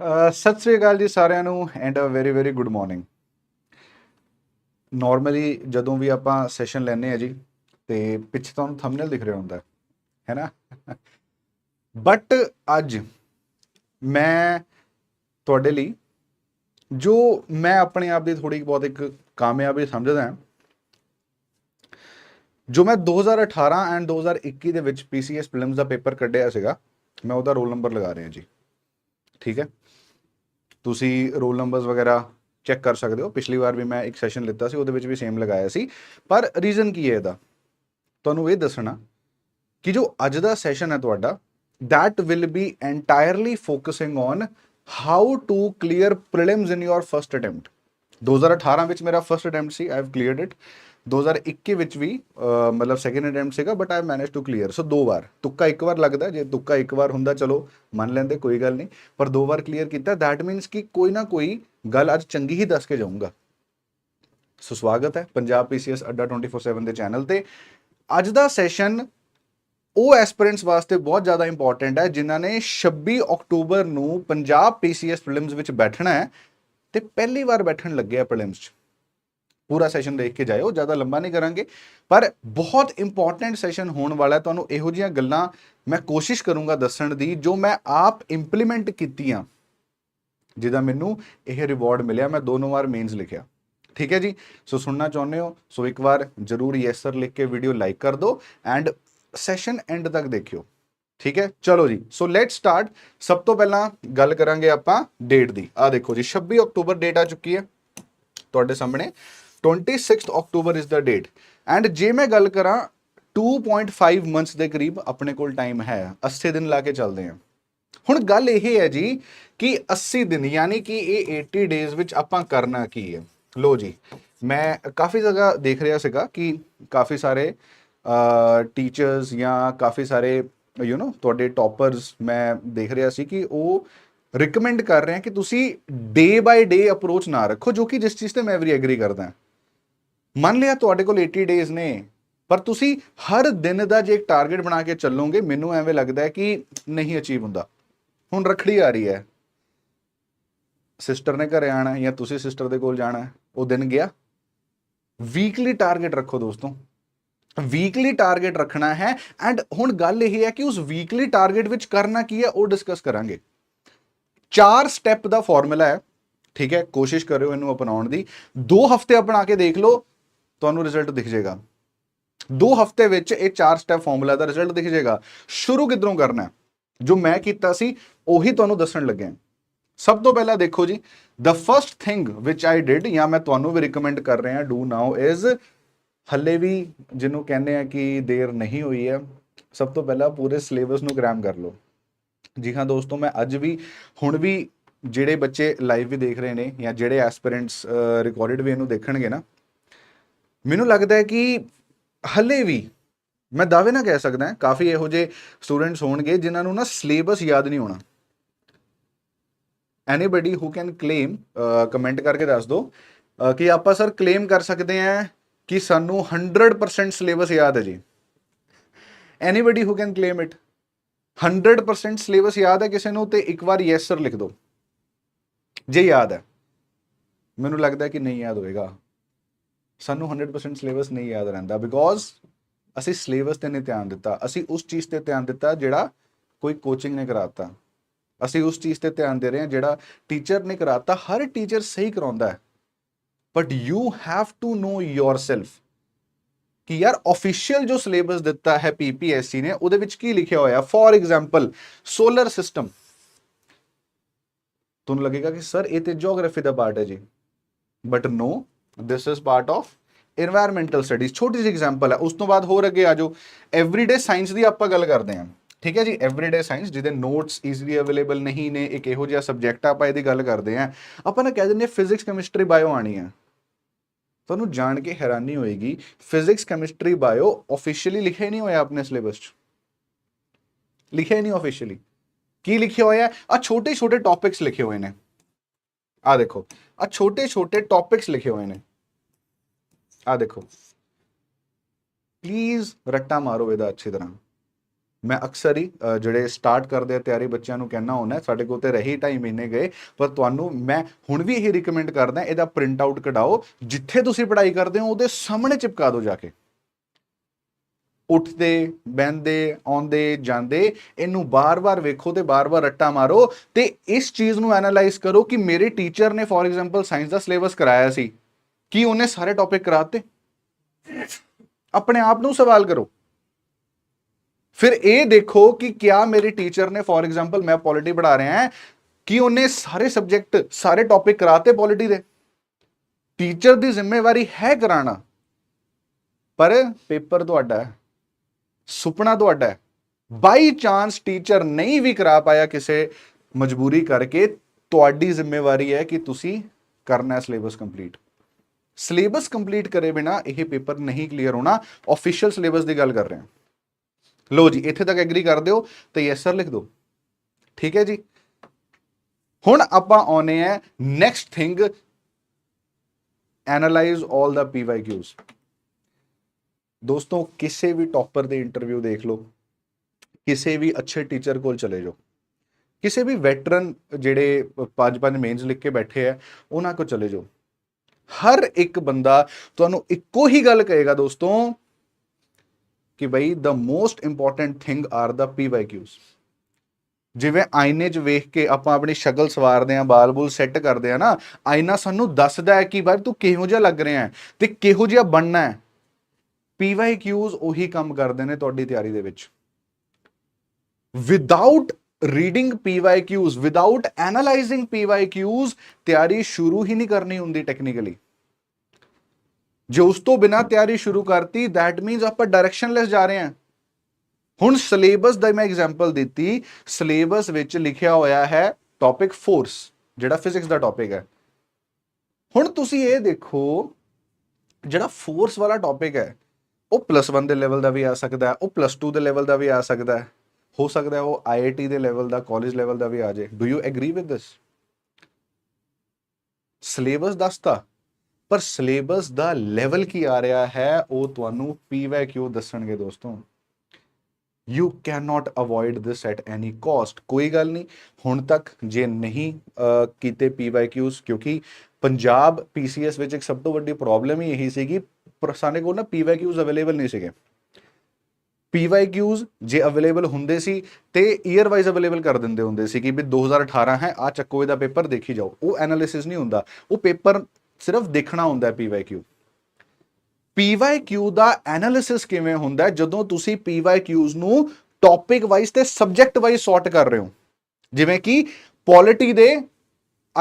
ਸਤਿ ਸ੍ਰੀ ਅਕਾਲ ਜੀ ਸਾਰਿਆਂ ਨੂੰ and uh very very good morning normally ਜਦੋਂ ਵੀ ਆਪਾਂ ਸੈਸ਼ਨ ਲੈਨੇ ਆ ਜੀ, ਤੇ ਪਿੱਛੇ ਤੁਹਾਨੂੰ ਥੰਬਨੇਲ ਦਿਖ ਰਿਹਾ ਹੁੰਦਾ, ਹੈ ਹੈ ਨਾ? ਬਟ ਅੱਜ ਮੈਂ ਤੁਹਾਡੇ ਲਈ ਜੋ ਮੈਂ ਆਪਣੇ ਆਪ ਦੀ ਥੋੜੀ ਬਹੁਤ ਇੱਕ ਕਾਮਯਾਬੀ ਸਮਝਦਾ ਹਾਂ, ਜੋ ਮੈਂ 2018 ਐਂਡ 2021 ਦੇ ਵਿੱਚ ਪੀਸੀਐਸ ਪ੍ਰੀਲਿਮਸ ਦਾ ਪੇਪਰ ਕੱਢਿਆ ਸੀਗਾ, ਮੈਂ ਉਹਦਾ ਰੋਲ ਨੰਬਰ ਲਗਾ ਰਿਹਾ ਜੀ, ਠੀਕ ਹੈ? ਤੁਸੀਂ ਰੋਲ ਨੰਬਰਸ ਵਗੈਰਾ ਚੈੱਕ ਕਰ ਸਕਦੇ ਹੋ। ਪਿਛਲੀ ਵਾਰ ਵੀ ਮੈਂ ਇੱਕ ਸੈਸ਼ਨ ਲਿੱਤਾ ਸੀ, ਉਹਦੇ ਵਿੱਚ ਵੀ ਸੇਮ ਲਗਾਇਆ ਸੀ। ਪਰ ਰੀਜ਼ਨ ਕੀ ਹੈ ਇਹਦਾ? ਤੁਹਾਨੂੰ ਇਹ ਦੱਸਣਾ ਕਿ ਜੋ ਅੱਜ ਦਾ ਸੈਸ਼ਨ ਹੈ ਤੁਹਾਡਾ, that will be entirely focusing on how to clear prelims in your first attempt 2018 ਵਿੱਚ ਮੇਰਾ ਫਰਸਟ ਅਟੈਂਪਟ ਸੀ ਆਈ ਹੈਵ ਕਲੀਅਰਡ ਇਟ 2021 ਵਿੱਚ ਵੀ ਮਤਲਬ ਸੈਕੰਡ ਅਟੈਂਪਟ ਸੀਗਾ but I manage to clear so ਦੋ ਵਾਰ। ਤੁੱਕਾ ਇੱਕ ਵਾਰ ਲੱਗਦਾ, ਜੇ ਤੁੱਕਾ ਇੱਕ ਵਾਰ ਹੁੰਦਾ, ਚਲੋ, ਮੰਨ ਲੈਂਦੇ, ਕੋਈ ਗੱਲ ਨਹੀਂ। ਪਰ ਦੋ ਵਾਰ ਕਲੀਅਰ ਕੀਤਾ, that ਮੀਨਸ ਕਿ ਕੋਈ ਨਾ ਕੋਈ ਗੱਲ ਅੱਜ ਚੰਗੀ ਹੀ ਦੱਸ ਕੇ ਜਾਊਂਗਾ। ਸੋ ਸਵਾਗਤ ਹੈ ਪੰਜਾਬ ਪੀਸੀਐਸ ਅੱਡਾ 24/7 ਦੇ ਚੈਨਲ ਤੇ। ਅੱਜ ਦਾ ਸੈਸ਼ਨ ਉਹ ਐਸਪੀਰੈਂਟਸ ਵਾਸਤੇ ਬਹੁਤ ਜ਼ਿਆਦਾ ਇੰਪੋਰਟੈਂਟ ਹੈ, ਜਿਨ੍ਹਾਂ ਨੇ 26 ਅਕਤੂਬਰ ਨੂੰ ਪੰਜਾਬ ਪੀਸੀਐਸ ਪ੍ਰੀਲਿਮਸ ਵਿੱਚ ਬੈਠਣਾ ਹੈ ਤੇ ਪਹਿਲੀ ਵਾਰ ਬੈਠਣ ਲੱਗੇ ਆ ਪ੍ਰੀਲਿਮਸ 'ਚ। ਪੂਰਾ ਸੈਸ਼ਨ ਦੇਖ ਕੇ ਜਾਇਓ, ਜ਼ਿਆਦਾ ਲੰਬਾ ਨਹੀਂ ਕਰਾਂਗੇ। ਪਰ ਬਹੁਤ ਇੰਪੋਰਟੈਂਟ ਸੈਸ਼ਨ ਹੋਣ ਵਾਲਾ ਤੁਹਾਨੂੰ ਇਹੋ ਜਿਹੀਆਂ ਗੱਲਾਂ ਮੈਂ ਕੋਸ਼ਿਸ਼ ਕਰੂੰਗਾ ਦੱਸਣ ਦੀ, ਜੋ ਮੈਂ ਆਪ ਇੰਪਲੀਮੈਂਟ ਕੀਤੀਆਂ, ਜਿਹਦਾ ਮੈਨੂੰ ਇਹ ਰਿਵਾਰਡ ਮਿਲਿਆ, ਮੈਂ ਦੋਨੋਂ ਵਾਰ ਮੇਨਸ ਲਿਖਿਆ। ਠੀਕ ਹੈ ਜੀ? ਸੋ ਸੁਣਨਾ ਚਾਹੁੰਦੇ ਹੋ, ਸੋ ਇੱਕ ਵਾਰ ਜਰੂਰ ਯੈਸ ਸਰ ਲਿਖ ਕੇ ਵੀਡੀਓ ਲਾਈਕ ਕਰ ਦਿਓ ਐਂਡ ਸੈਸ਼ਨ ਐਂਡ ਤੱਕ ਦੇਖਿਓ। ਠੀਕ ਹੈ? ਚਲੋ ਜੀ, ਸੋ ਲੈਟਸ ਸਟਾਰਟ ਸਭ ਤੋਂ ਪਹਿਲਾਂ ਗੱਲ ਕਰਾਂਗੇ ਆਪਾਂ ਡੇਟ ਦੀ। ਆ ਦੇਖੋ ਜੀ 26 ਅਕਤੂਬਰ ਡੇਟ ਆ ਚੁੱਕੀ ਹੈ। ਤੁਹਾਡੇ ਸਾਹਮਣੇ 26th October is the date and ਜੇ ਮੈਂ ਗੱਲ ਕਰਾਂ 2.5 ਮੰਥਸ ਦੇ ਕਰੀਬ ਆਪਣੇ ਕੋਲ ਟਾਈਮ ਹੈ 80 ਦਿਨ ਲਾ ਕੇ ਚੱਲਦੇ ਹਾਂ। ਹੁਣ ਗੱਲ ਇਹ ਹੈ ਜੀ ਕਿ 80 ਦਿਨ, ਯਾਨੀ ਕਿ ਇਹ 80 ਡੇਜ਼ ਵਿੱਚ ਆਪਾਂ ਕਰਨਾ ਕੀ ਹੈ? ਲੋ ਜੀ, ਮੈਂ ਕਾਫੀ ਜਗ੍ਹਾ ਦੇਖ ਰਿਹਾ ਸੀਗਾ ਕਿ ਕਾਫੀ ਸਾਰੇ ਟੀਚਰਸ ਜਾਂ ਕਾਫੀ ਸਾਰੇ ਯੂ نو ਤੁਹਾਡੇ ਟੌਪਰਸ ਮੈਂ ਦੇਖ ਰਿਹਾ ਸੀ ਕਿ ਉਹ ਰਿਕਮੈਂਡ ਕਰ ਰਹੇ ਆ ਕਿ ਤੁਸੀਂ ਡੇ ਬਾਈ ਡੇ ਅਪਰੋਚ ਨਾ ਰੱਖੋ, ਜੋ ਕਿ ਜਿਸ ਚੀਜ਼ ਤੇ ਮੈਂ ਵੀ ਐਗਰੀ ਕਰਦਾ। ਮੰਨ ਲਿਆ ਤੁਹਾਡੇ ਕੋਲ 80 ਡੇਜ਼ ਨੇ, ਪਰ ਤੁਸੀਂ ਹਰ ਦਿਨ ਦਾ ਜੇ ਇੱਕ ਟਾਰਗੇਟ ਬਣਾ ਕੇ ਚੱਲੋਗੇ, ਮੈਨੂੰ ਐਵੇਂ ਲੱਗਦਾ ਹੈ ਕਿ ਨਹੀਂ ਅਚੀਵ ਹੁੰਦਾ। ਹੁਣ ਰਖੜੀ ਆ ਰਹੀ ਹੈ। ਸਿਸਟਰ ਨੇ ਘਰੇ ਆਣਾ ਜਾਂ ਤੁਸੀਂ ਸਿਸਟਰ ਦੇ ਕੋਲ ਜਾਣਾ, ਉਹ ਦਿਨ ਗਿਆ। ਵੀਕਲੀ ਟਾਰਗੇਟ ਰੱਖੋ ਦੋਸਤੋ। ਵੀਕਲੀ ਟਾਰਗੇਟ ਰੱਖਣਾ ਹੈ ਐਂਡ ਹੁਣ ਗੱਲ ਇਹ ਹੈ ਕਿ ਉਸ ਵੀਕਲੀ ਟਾਰਗੇਟ ਵਿੱਚ ਕਰਨਾ ਕੀ ਹੈ, ਉਹ ਡਿਸਕਸ ਕਰਾਂਗੇ। ਚਾਰ ਸਟੈਪ ਦਾ ਫਾਰਮੂਲਾ ਹੈ, ਠੀਕ ਹੈ, ਕੋਸ਼ਿਸ਼ ਕਰਿਓ ਇਹਨੂੰ ਅਪਣਾਉਣ ਦੀ। ਦੋ ਹਫ਼ਤੇ ਅਪਣਾ ਕੇ ਦੇਖ ਲਓ ਤੁਹਾਨੂੰ ਰਿਜ਼ਲਟ ਦਿਖ ਜਾਏਗਾ। ਦੋ ਹਫ਼ਤੇ ਵਿੱਚ ਇਹ ਚਾਰ ਸਟੈਪ ਫਾਰਮੂਲਾ ਦਾ ਰਿਜ਼ਲਟ ਦਿਖ ਜਾਏਗਾ। ਸ਼ੁਰੂ ਕਿੱਧਰੋਂ ਕਰਨਾ ਹੈ? ਜੋ ਮੈਂ ਕੀਤਾ ਸੀ, ਉਹੀ ਤੁਹਾਨੂੰ ਦੱਸਣ ਲੱਗਿਆ ਸਭ ਤੋਂ ਪਹਿਲਾਂ ਦੇਖੋ ਜੀ the first thing which I did ਜਾਂ ਮੈਂ ਤੁਹਾਨੂੰ ਵੀ ਰეკਮੈਂਡ ਕਰ ਰਿਹਾ ਡੂ now is, ਹੱਲੇ ਵੀ ਜਿਹਨੂੰ ਕਹਿੰਦੇ ਆ ਕਿ ਦੇਰ ਨਹੀਂ ਹੋਈ ਹੈ, ਸਭ ਤੋਂ ਪਹਿਲਾਂ ਪੂਰੇ ਸਿਲੇਬਸ ਨੂੰ ਕ੍ਰੈਮ ਕਰ ਲਓ। ਜੀ ਹਾਂ ਦੋਸਤੋ, ਮੈਂ ਅੱਜ ਵੀ, ਹੁਣ ਵੀ ਜਿਹੜੇ ਬੱਚੇ ਲਾਈਵ ਵੀ ਦੇਖ ਰਹੇ ਨੇ, ਜਾਂ ਜਿਹੜੇ ਐਸਪੀਰੈਂਟਸ ਰਿਕਾਰਡਡ ਵੀ ਇਹਨੂੰ ਦੇਖਣਗੇ ਨਾ ਮੈਨੂੰ ਲੱਗਦਾ ਹੈ ਕਿ ਹੱਲੇ ਵੀ ਮੈਂ ਦਾਅਵੇ ਨਾਲ ਕਹਿ ਸਕਦਾ ਕਾਫੀ ਇਹੋ ਜਿਹੇ ਸਟੂਡੈਂਟਸ ਹੋਣਗੇ ਜਿਨ੍ਹਾਂ ਨੂੰ ਨਾ ਸਿਲੇਬਸ ਯਾਦ ਨਹੀਂ ਹੋਣਾ। Anybody who can claim comment ਕਰਕੇ ਦੱਸ ਦਿਓ ਕਿ ਆਪਾਂ ਸਰ ਕਲੇਮ ਕਰ ਸਕਦੇ ਹਾਂ ਕਿ ਸਾਨੂੰ 100% ਸਿਲੇਬਸ ਯਾਦ ਹੈ ਜੀ। Anybody who can claim it 100% syllabus ਯਾਦ ਹੈ ਕਿਸੇ ਨੂੰ ਤੇ ਇੱਕ ਵਾਰ ਯੈਸ ਸਰ ਲਿਖ ਦਿਓ। ਜੇ ਯਾਦ ਹੈ, ਮੈਨੂੰ ਲੱਗਦਾ ਕਿ ਨਹੀਂ ਯਾਦ ਹੋਏਗਾ। ਸਾਨੂੰ 100% ਸਿਲੇਬਸ ਨਹੀਂ ਯਾਦ ਰਹਿੰਦਾ ਬਿਕੋਜ਼ ਅਸੀਂ ਸਿਲੇਬਸ ਤੇ ਨਹੀਂ ਧਿਆਨ ਦਿੱਤਾ। ਅਸੀਂ ਉਸ ਚੀਜ਼ ਤੇ ਧਿਆਨ ਦਿੱਤਾ ਜਿਹੜਾ ਕੋਈ ਕੋਚਿੰਗ ਨੇ ਕਰਾਤਾ। ਅਸੀਂ ਉਸ ਚੀਜ਼ ਤੇ ਧਿਆਨ ਦੇ ਰਹੇ ਹਾਂ ਜਿਹੜਾ ਟੀਚਰ ਨੇ ਕਰਾਤਾ। ਹਰ ਟੀਚਰ ਸਹੀ ਕਰਾਉਂਦਾ ਹੈ। But you have to know yourself ਕਿ ਯਾਰ ਅਫੀਸ਼ੀਅਲ ਜੋ ਸਿਲੇਬਸ ਦਿੱਤਾ ਹੈ ਪੀਪੀਐਸਸੀ ਨੇ, ਉਹਦੇ ਵਿੱਚ ਕੀ ਲਿਖਿਆ ਹੋਇਆ ਫੋਰ ਐਗਜ਼ਾਮਪਲ ਸੋਲਰ ਸਿਸਟਮ ਤੁਹਾਨੂੰ ਲੱਗੇਗਾ ਕਿ ਸਰ ਇਹ ਤੇ ਜੀਓਗ੍ਰਾਫੀ ਦਾ ਪਾਰਟ ਹੈ ਜੀ। But no this is part of environmental studies ਛੋਟੀ ਜਿਹੀ ਐਗਜ਼ਾਮਪਲ ਹੈ। ਉਸ ਤੋਂ ਬਾਅਦ ਹੋਰ ਅੱਗੇ ਆ ਜਾਓ। ਐਵਰੀਡੇ ਸਾਇੰਸ ਦੀ ਆਪਾਂ ਗੱਲ ਕਰਦੇ ਹਾਂ। ਠੀਕ ਹੈ ਜੀ? ਐਵਰੀਡੇ ਸਾਇੰਸ ਜਿਹਦੇ ਨੋਟਸ ਈਜ਼ੀਲੀ ਅਵੇਲੇਬਲ ਨਹੀਂ ਨੇ, ਇੱਕ ਇਹੋ ਜਿਹਾ ਸਬਜੈਕਟ ਆ, ਆਪਾਂ ਇਹਦੀ ਗੱਲ ਕਰਦੇ ਹਾਂ। ਆਪਾਂ ਨਾ ਕਹਿ ਦਿੰਦੇ ਫਿਜ਼ਿਕਸ ਕੈਮਿਸਟਰੀ ਬਾਇਓ ਆਣੀ ਹੈ ਤੁਹਾਨੂੰ ਜਾਣ ਕੇ ਹੈਰਾਨੀ ਹੋਏਗੀ ਫਿਜ਼ਿਕਸ ਕੈਮਿਸਟਰੀ ਬਾਇਓ ਆਫੀਸ਼ੀਅਲੀ ਲਿਖਿਆ ਹੀ ਨਹੀਂ ਹੋਇਆ ਆਪਣੇ ਸਿਲੇਬਸ 'ਚ। ਲਿਖਿਆ ਹੀ ਨਹੀਂ ਆਫੀਸ਼ੀਅਲੀ ਕੀ ਲਿਖਿਆ ਹੋਇਆ? ਆ ਛੋਟੇ ਛੋਟੇ ਟੌਪਿਕਸ ਲਿਖੇ ਹੋਏ ਨੇ। ਆ ਦੇਖੋ। ਆ ਛੋਟੇ ਛੋਟੇ ਟੌਪਿਕਸ ਲਿਖੇ ਹੋਏ ਨੇ। ਆ ਦੇਖੋ। ਪਲੀਜ਼ ਰੱਟਾ ਮਾਰੋ ਇਹਦਾ ਅੱਛੀ ਤਰ੍ਹਾਂ। ਮੈਂ ਅਕਸਰ ਹੀ ਜਿਹੜੇ ਸਟਾਰਟ ਕਰਦੇ ਆ, ਤਿਆਰੀ ਬੱਚਿਆਂ ਨੂੰ ਕਹਿਣਾ ਹੁੰਦਾ, ਸਾਡੇ ਕੋਲ ਤੇ ਰਹੀ 2.5 ਮਹੀਨੇ ਗਏ, ਪਰ ਤੁਹਾਨੂੰ ਮੈਂ ਹੁਣ ਵੀ ਇਹ ਰეკਮੈਂਡ ਕਰਦਾ, ਇਹਦਾ ਪ੍ਰਿੰਟ ਆਊਟ ਕਢਾਓ, ਜਿੱਥੇ ਤੁਸੀਂ ਪੜ੍ਹਾਈ ਕਰਦੇ ਹੋ, ਉਹਦੇ ਸਾਹਮਣੇ ਚਿਪਕਾ ਦਿਓ ਜਾ ਕੇ। ਉੱਠਦੇ, ਬਹਿੰਦੇ, ਆਉਂਦੇ, ਜਾਂਦੇ, ਇਹਨੂੰ ਬਾਰ-ਬਾਰ ਵੇਖੋ ਤੇ ਬਾਰ-ਬਾਰ ਰੱਟਾ ਮਾਰੋ ਤੇ ਇਸ ਚੀਜ਼ ਨੂੰ ਐਨਾਲਾਈਜ਼ ਕਰੋ ਕਿ ਮੇਰੇ ਟੀਚਰ ਨੇ ਫੋਰ ਐਗਜ਼ਾਮਪਲ ਸਾਇੰਸ ਦਾ ਸਿਲੇਬਸ ਕਰਾਇਆ ਸੀ। ਕੀ ਉਹਨੇ ਸਾਰੇ ਟੌਪਿਕ ਕਰਾਤੇ? ਆਪਣੇ ਆਪ ਨੂੰ ਸਵਾਲ ਕਰੋ। ਫਿਰ ਇਹ ਦੇਖੋ ਕਿ ਕਿਆ ਮੇਰੇ ਟੀਚਰ ਨੇ ਫੋਰ ਐਗਜ਼ਾਮਪਲ ਮੈਂ ਪੋਲਿਟੀ ਪੜ੍ਹਾ ਰਿਹਾ ਹਾਂ, ਕਿ ਉਹਨੇ ਸਾਰੇ ਸਬਜੈਕਟ, ਸਾਰੇ ਟੌਪਿਕ ਕਰਾਤੇ ਪੋਲਿਟੀ ਦੇ? ਟੀਚਰ ਦੀ ਜ਼ਿੰਮੇਵਾਰੀ ਹੈ ਕਰਾਣਾ। ਪਰ ਪੇਪਰ ਤੁਹਾਡਾ ਹੈ। ਸੁਪਨਾ ਤੁਹਾਡਾ ਹੈ। ਬਾਈ ਚਾਂਸ ਟੀਚਰ ਨਹੀਂ ਵੀ ਕਰਾ ਪਾਇਆ ਕਿਸੇ ਮਜਬੂਰੀ ਕਰਕੇ, ਤੁਹਾਡੀ ਜ਼ਿੰਮੇਵਾਰੀ ਹੈ ਕਿ ਤੁਸੀਂ ਕਰਨਾ ਹੈ ਸਿਲੇਬਸ ਕੰਪਲੀਟ ਸਿਲੇਬਸ ਕੰਪਲੀਟ ਕਰੇ ਬਿਨਾ ਇਹ ਪੇਪਰ ਨਹੀਂ ਕਲੀਅਰ ਹੋਣਾ। ਆਫੀਸ਼ੀਅਲ ਸਿਲੇਬਸ ਦੀ ਗੱਲ ਕਰ ਰਹੇ ਹਾਂ। ਲੋ ਜੀ, ਇੱਥੇ ਤੱਕ ਐਗਰੀ ਕਰ ਦਿਓ ਤੇ ਯੈਸ ਸਰ ਲਿਖ ਦਿਓ। ਠੀਕ ਹੈ ਜੀ? ਹੁਣ ਆਪਾਂ ਆਉਨੇ ਆ next thing analyse 올 the PYQs ਦੋਸਤੋ, ਕਿਸੇ ਵੀ ਟੌਪਰ ਦੇ ਇੰਟਰਵਿਊ ਦੇਖ ਲਓ, ਕਿਸੇ ਵੀ ਅੱਛੇ ਟੀਚਰ ਕੋਲ ਚਲੇ ਜਾਓ, ਕਿਸੇ ਵੀ ਵੈਟਰਨ ਜਿਹੜੇ ਪੰਜ ਪੰਜ ਮੇਨਸ ਲਿਖ ਕੇ ਬੈਠੇ ਆ, ਉਹਨਾਂ ਕੋਲ ਚਲੇ ਜਾਓ। ਹਰ ਇੱਕ ਬੰਦਾ ਤੁਹਾਨੂੰ ਇੱਕੋ ਹੀ ਗੱਲ ਕਹੇਗਾ ਦੋਸਤੋ ਕਿ ਬਈ the most important thing are the PYQs ਜਿਵੇਂ ਆਇਨੇ 'ਚ ਵੇਖ ਕੇ ਆਪਾਂ ਆਪਣੀ ਸ਼ਕਲ ਸਵਾਰਦੇ ਆਂ ਬਾਲ-ਬੂਲ ਸੈੱਟ ਕਰਦੇ ਆ ਨਾ, ਆਇਨਾ ਸਾਨੂੰ ਦੱਸਦਾ ਹੈ ਕਿ ਬਾਈ ਤੂੰ ਕਿਹੋ ਜਿਹਾ ਲੱਗ ਰਿਹਾ ਹੈ ਤੇ ਕਿਹੋ ਜਿਹਾ ਬਣਨਾ ਹੈ। PYQs ਉਹੀ ਕੰਮ ਕਰਦੇ ਨੇ ਤੁਹਾਡੀ ਤਿਆਰੀ ਦੇ ਵਿੱਚ। Without reading PYQs without analysing PYQs ਤਿਆਰੀ ਸ਼ੁਰੂ ਹੀ ਨਹੀਂ ਕਰਨੀ ਹੁੰਦੀ ਟੈਕਨੀਕਲੀ ਜੇ ਉਸ ਤੋਂ ਬਿਨਾ ਤਿਆਰੀ ਸ਼ੁਰੂ ਕਰਤੀ ਥੈਟ ਮੀਨਸ ਆਪਾਂ ਡਾਇਰੈਕਸ਼ਨਲੈਸ ਜਾ ਰਹੇ ਹਾਂ। ਹੁਣ ਸਿਲੇਬਸ ਦਾ ਮੈਂ ਐਗਜ਼ਾਮਪਲ ਦਿੱਤੀ ਸਿਲੇਬਸ ਵਿੱਚ ਲਿਖਿਆ ਹੋਇਆ ਹੈ ਟੌਪਿਕ ਫੋਰਸ ਜਿਹੜਾ ਫਿਜ਼ਿਕਸ ਦਾ ਟੌਪਿਕ ਹੈ। ਹੁਣ ਤੁਸੀਂ ਇਹ ਦੇਖੋ, ਜਿਹੜਾ ਫੋਰਸ ਵਾਲਾ ਟੌਪਿਕ ਹੈ ਉਹ ਪਲੱਸ 1 ਦੇ ਲੈਵਲ ਦਾ ਵੀ ਆ ਸਕਦਾ ਹੈ ਉਹ ਪਲੱਸ 2 ਦੇ ਲੈਵਲ ਦਾ ਵੀ ਆ ਸਕਦਾ ਹੈ। ਹੋ ਸਕਦਾ ਹੈ ਉਹ ਆਈਆਈਟੀ ਦੇ ਲੈਵਲ ਦਾ ਕਾਲਜ ਲੈਵਲ ਦਾ ਵੀ ਆ ਜਾਏ। Do you agree with this syllabus ਦੱਸਤਾ ਪਰ ਸਿਲੇਬਸ ਦਾ ਲੈਵਲ ਕੀ ਆ ਰਿਹਾ ਹੈ ਉਹ ਤੁਹਾਨੂੰ ਪੀਵਾਈਕਿਊ ਦੱਸਣਗੇ ਦੋਸਤੋ। You can not avoid this at any cost ਕੋਈ ਗੱਲ ਨਹੀਂ। ਹੁਣ ਤੱਕ ਜੇ ਨਹੀਂ ਅਹ, ਕੀਤੇ ਪੀਵਾਈਕਿਊਸ ਕਿਉਂਕਿ ਪੰਜਾਬ ਪੀਸੀਐਸ ਵਿੱਚ ਇੱਕ ਸਭ ਤੋਂ ਵੱਡੀ ਪ੍ਰੋਬਲਮ ਹੀ ਇਹੀ ਸੀਗੀ ਸਾਡੇ ਕੋਲ ਨਾ ਪੀਵਾਈਕਿਊਸ ਅਵੇਲੇਬਲ ਨਹੀਂ ਸੀਗੇ। ਪੀਵਾਈਕਿਊਸ ਜੇ ਅਵੇਲੇਬਲ ਹੁੰਦੇ ਸੀ ਤੇ ਈਅਰ ਵਾਈਜ਼ ਅਵੇਲੇਬਲ ਕਰ ਦਿੰਦੇ ਹੁੰਦੇ ਸੀ ਕਿ ਵੀ 2018 ਹੈ ਆ ਚੱਕੋ ਇਹਦਾ ਪੇਪਰ ਦੇਖੀ ਜਾਓ। ਉਹ ਐਨਾਲਿਸਿਸ ਨਹੀਂ ਹੁੰਦਾ। ਉਹ ਪੇਪਰ ਸਿਰਫ ਦੇਖਣਾ ਹੁੰਦਾ ਹੈ ਪੀਵਾਈਕਿਊ ਪੀਵਾਈਕਿਊ ਦਾ ਐਨਾਲਿਸਿਸ ਕਿਵੇਂ ਹੁੰਦਾ ਹੈ? ਜਦੋਂ ਤੁਸੀਂ ਪੀਵਾਈਕਿਊਜ਼ ਨੂੰ ਟੌਪਿਕ ਵਾਈਜ਼ ਤੇ ਸਬਜੈਕਟ ਵਾਈਜ਼ ਸੌਰਟ ਕਰ ਰਹੇ ਹੋ। ਜਿਵੇਂ ਕਿ ਪੋਲਿਟੀ ਦੇ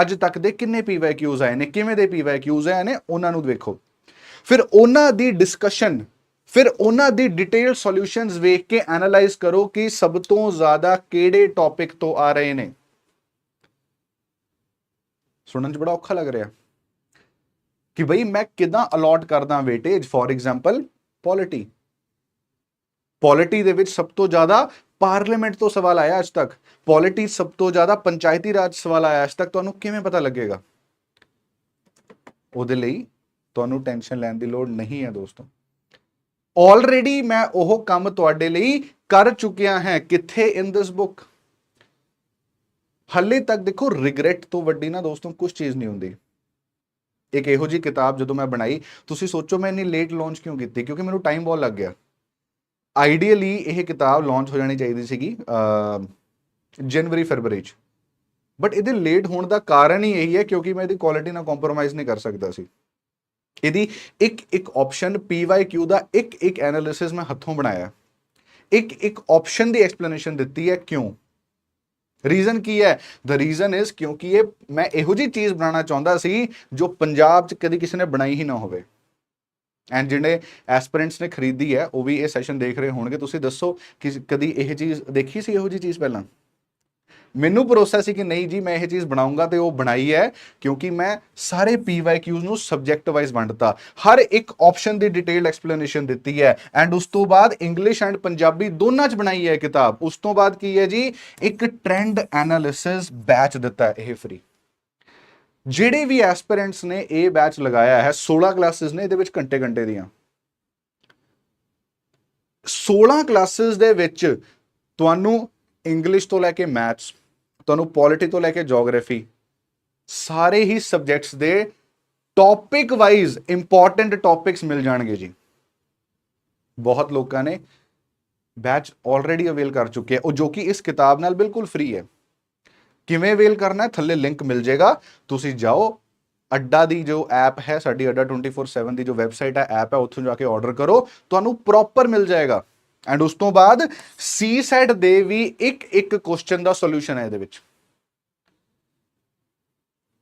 ਅੱਜ ਤੱਕ ਦੇ ਕਿੰਨੇ ਪੀਵਾਈਕਿਊਜ਼ ਆਏ ਨੇ, ਕਿਵੇਂ ਦੇ ਪੀਵਾਈਕਿਊਜ਼ ਆਏ ਨੇ, ਉਹਨਾਂ ਨੂੰ ਦੇਖੋ। ਫਿਰ ਉਹਨਾਂ ਦੀ ਡਿਸਕਸ਼ਨ ਫਿਰ ਉਹਨਾਂ ਦੀ ਡਿਟੇਲ ਸੋਲੂਸ਼ਨਸ ਵੇਖ ਕੇ ਐਨਾਲਾਈਜ਼ ਕਰੋ ਕਿ ਸਭ ਤੋਂ ਜ਼ਿਆਦਾ ਕਿਹੜੇ ਟੌਪਿਕ ਤੋਂ ਆ ਰਹੇ ਨੇ। ਸੁਣਨ 'ਚ ਬੜਾ ਔਖਾ ਲੱਗ ਰਿਹਾ। ਕਿ ਬਈ ਮੈਂ ਕਿਦਾਂ ਅਲੋਟ ਕਰਦਾ weightage for example polity polity ਦੇ ਵਿੱਚ ਸਭ ਤੋਂ ਜ਼ਿਆਦਾ ਪਾਰਲੀਮੈਂਟ ਤੋਂ ਸਵਾਲ ਆਇਆ ਅੱਜ ਤੱਕ। ਪੋਲਿਟੀ ਸਭ ਤੋਂ ਜ਼ਿਆਦਾ ਪੰਚਾਇਤੀ ਰਾਜ ਸਵਾਲ ਆਇਆ ਅੱਜ ਤੱਕ। ਤੁਹਾਨੂੰ ਕਿਵੇਂ ਪਤਾ ਲੱਗੇਗਾ? ਉਹਦੇ ਲਈ ਤੁਹਾਨੂੰ ਟੈਨਸ਼ਨ ਲੈਣ ਦੀ ਲੋੜ ਨਹੀਂ ਹੈ ਦੋਸਤੋ। ਆਲਰੇਡੀ ਮੈਂ ਉਹ ਕੰਮ ਤੁਹਾਡੇ ਲਈ ਕਰ ਚੁੱਕਿਆ ਹੈ। ਕਿੱਥੇ ਇਨ ਦਿਸ ਬੁੱਕ ਹੱਲੇ ਤੱਕ ਦੇਖੋ ਰਿਗਰੈਟ ਤੋਂ ਵੱਡੀ ਨਾ ਦੋਸਤੋ ਕੁਝ ਚੀਜ਼ ਨਹੀਂ ਹੁੰਦੀ। ਇੱਕ ਇਹੋ ਜੀ ਕਿਤਾਬ ਜਦੋਂ ਮੈਂ ਬਣਾਈ, ਤੁਸੀਂ ਸੋਚੋ ਮੈਂ ਇੰਨੀ ਲੇਟ ਲਾਂਚ ਕਿਉਂ ਕੀਤੀ? ਕਿਉਂਕਿ ਮੈਨੂੰ ਟਾਈਮ ਬਹੁਤ ਲੱਗ ਗਿਆ। ਆਈਡੀਅਲੀ ਇਹ ਕਿਤਾਬ ਲਾਂਚ ਹੋ ਜਾਣੀ ਚਾਹੀਦੀ ਸੀਗੀ ਜਨਵਰੀ, ਫਰਵਰੀ ਚ। ਬਟ ਇਹਦੇ ਲੇਟ ਹੋਣ ਦਾ ਕਾਰਨ ਹੀ ਇਹੀ ਹੈ ਕਿਉਂਕਿ ਮੈਂ ਇਹਦੀ ਕੁਆਲਿਟੀ ਨਾਲ ਕੰਪਰੋਮਾਈਜ਼ ਨਹੀਂ ਕਰ ਸਕਦਾ ਸੀ। ਇਹਦੀ ਇੱਕ ਇੱਕ ਆਪਸ਼ਨ PYQ ਦਾ ਇੱਕ ਇੱਕ ਐਨਾਲਿਸਿਸ ਮੈਂ ਹੱਥੋਂ ਬਣਾਇਆ। ਇੱਕ ਇੱਕ ਆਪਸ਼ਨ ਦੀ ਐਕਸਪਲੇਨੇਸ਼ਨ ਦਿੱਤੀ ਹੈ ਕਿਉਂ? ਰੀਜ਼ਨ ਕੀ ਹੈ? ਦ ਰੀਜ਼ਨ ਇਜ਼ ਕਿਉਂਕਿ ਇਹ ਮੈਂ ਇਹੋ ਜੀ ਚੀਜ਼ ਬਣਾਉਣਾ ਚਾਹੁੰਦਾ ਸੀ ਜੋ ਪੰਜਾਬ 'ਚ ਕਦੀ ਕਿਸੇ ਨੇ ਬਣਾਈ ਹੀ ਨਾ ਹੋਵੇ। ਐਂਡ ਜਿਹੜੇ ਐਸਪੀਰੈਂਟਸ ਨੇ ਖਰੀਦੀ ਹੈ, ਉਹ ਵੀ ਇਹ ਸੈਸ਼ਨ ਦੇਖ ਰਹੇ ਹੋਣਗੇ। ਤੁਸੀਂ ਦੱਸੋ ਕਿ ਕਦੀ ਇਹ ਚੀਜ਼ ਦੇਖੀ ਸੀ ਇਹੋ ਜੀ ਚੀਜ਼ ਪਹਿਲਾਂ? ਮੈਨੂੰ ਭਰੋਸਾ ਸੀ ਕਿ ਨਹੀਂ ਜੀ, ਮੈਂ ਇਹ ਚੀਜ਼ ਬਣਾਉਂਗਾ ਤੇ ਉਹ ਬਣਾਈ ਹੈ, ਕਿਉਂਕਿ ਮੈਂ ਸਾਰੇ PYQs ਨੂੰ ਸਬਜੈਕਟ ਵਾਈਜ਼ ਵੰਡਤਾ। ਹਰ ਇੱਕ ਆਪਸ਼ਨ ਦੀ ਡਿਟੇਲਡ ਐਕਸਪਲੇਨੇਸ਼ਨ ਦਿੱਤੀ ਹੈ ਐਂਡ ਉਸ ਤੋਂ ਬਾਅਦ ਇੰਗਲਿਸ਼ ਐਂਡ ਪੰਜਾਬੀ ਦੋਨਾਂ 'ਚ ਬਣਾਈ ਹੈ ਇਹ ਕਿਤਾਬ। ਉਸ ਤੋਂ ਬਾਅਦ ਕੀ ਹੈ ਜੀ, ਇੱਕ ਟ੍ਰੈਂਡ ਐਨਾਲਿਸਿਸ ਬੈਚ ਦਿੱਤਾ ਇਹ ਫ੍ਰੀ ਜਿਹੜੇ ਵੀ ਐਸਪੀਰੈਂਟਸ ਨੇ ਇਹ ਬੈਚ ਲਗਾਇਆ ਹੈ 16 ਕਲਾਸਿਸ ਨੇ, ਇਹਦੇ ਵਿੱਚ ਘੰਟੇ ਘੰਟੇ ਦੀਆਂ। 16 ਕਲਾਸਿਸ ਦੇ ਵਿੱਚ ਤੁਹਾਨੂੰ ਇੰਗਲਿਸ਼ ਤੋਂ ਲੈ ਕੇ ਮੈਥਸ ਤੁਹਾਨੂੰ ਪੋਲਿਟੀ ਤੋਂ ਲੈ ਕੇ ਜੀਓਗ੍ਰਾਫੀ ਸਾਰੇ ਹੀ ਸਬਜੈਕਟਸ ਦੇ ਟੌਪਿਕ ਵਾਈਜ਼ ਇੰਪੋਰਟੈਂਟ ਟੌਪਿਕਸ ਮਿਲ ਜਾਣਗੇ ਜੀ। ਬਹੁਤ ਲੋਕਾਂ ਨੇ ਬੈਚ ਆਲਰੇਡੀ ਅਵੇਲ ਕਰ ਚੁੱਕੇ ਆ, ਉਹ ਜੋ ਕਿ ਇਸ ਕਿਤਾਬ ਨਾਲ ਬਿਲਕੁਲ ਫ੍ਰੀ ਹੈ। ਕਿਵੇਂ ਅਵੇਲ ਕਰਨਾ ਹੈ? ਥੱਲੇ ਲਿੰਕ ਮਿਲ ਜਾਏਗਾ। ਤੁਸੀਂ ਜਾਓ, ਅੱਡਾ ਦੀ ਜੋ ਐਪ ਹੈ, ਸਾਡੀ ਅੱਡਾ 24/7 ਦੀ ਜੋ ਵੈਬਸਾਈਟ ਹੈ ਐਪ ਹੈ, ਉੱਥੋਂ ਜਾ ਕੇ ਆਰਡਰ ਕਰੋ, ਤੁਹਾਨੂੰ ਪ੍ਰੋਪਰ ਮਿਲ ਜਾਏਗਾ। ਐਂਡ ਉਸ ਤੋਂ ਬਾਅਦ ਸੀ ਸੈਟ ਦੇ ਵੀ ਇੱਕ ਇੱਕ ਕੁਐਸਚਨ ਦਾ ਸੋਲੂਸ਼ਨ ਹੈ ਇਹਦੇ ਵਿੱਚ।